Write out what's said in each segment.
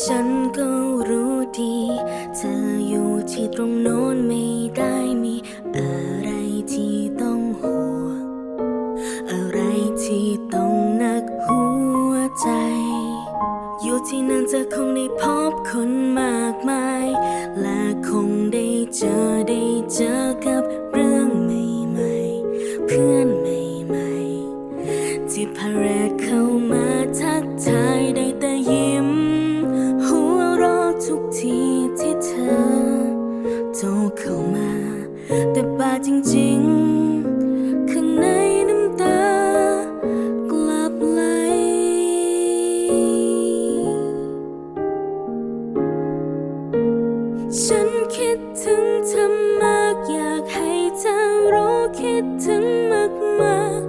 ฉันก็รู้ดี เธออยู่ที่ตรงโน้นไม่ได้มีอะไรที่ต้องห่วง อะไรที่ต้องนักหัวใจ อยู่ที่นั่นจะคงได้พบคนมากมาย และคงได้เจอได้เจอ ฉันคิดถึงเธอมากอยากให้เธอรู้คิดถึงมากมาก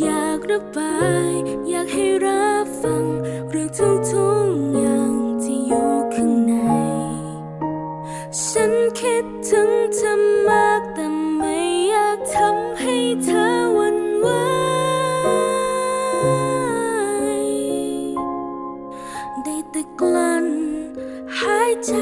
อยากระบาย อยากให้รับฟังเรื่องทุกทุกอย่างที่อยู่ข้างใน ฉันคิดถึงเธอมากแต่ไม่อยากทำให้เธอวันวายได้แต่กลั้นหายใจ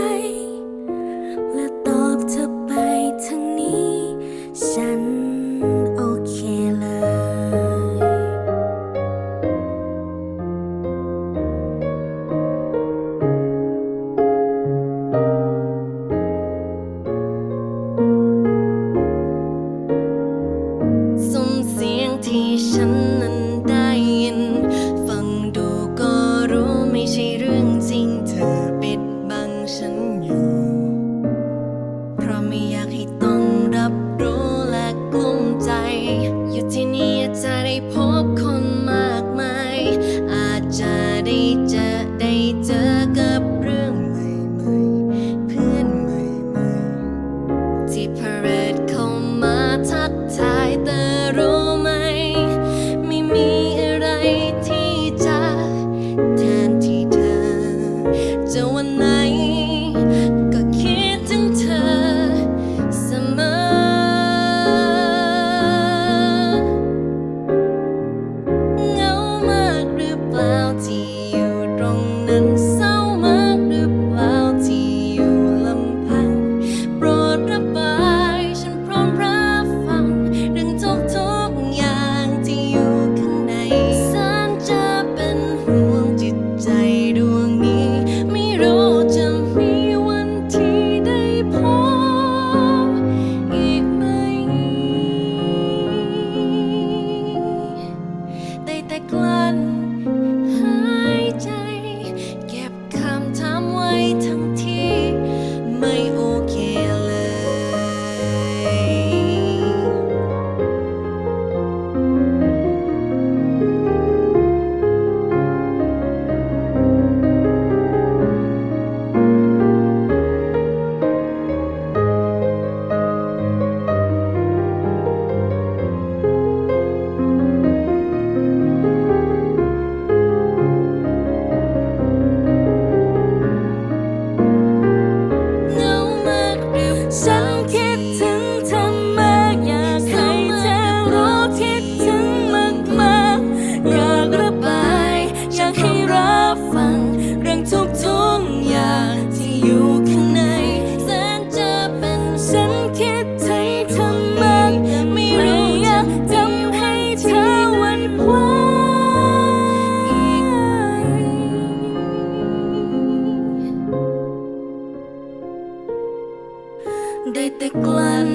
ได้แต่กลั้น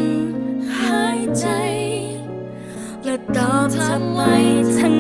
หายใจ และตอบทำไมทั้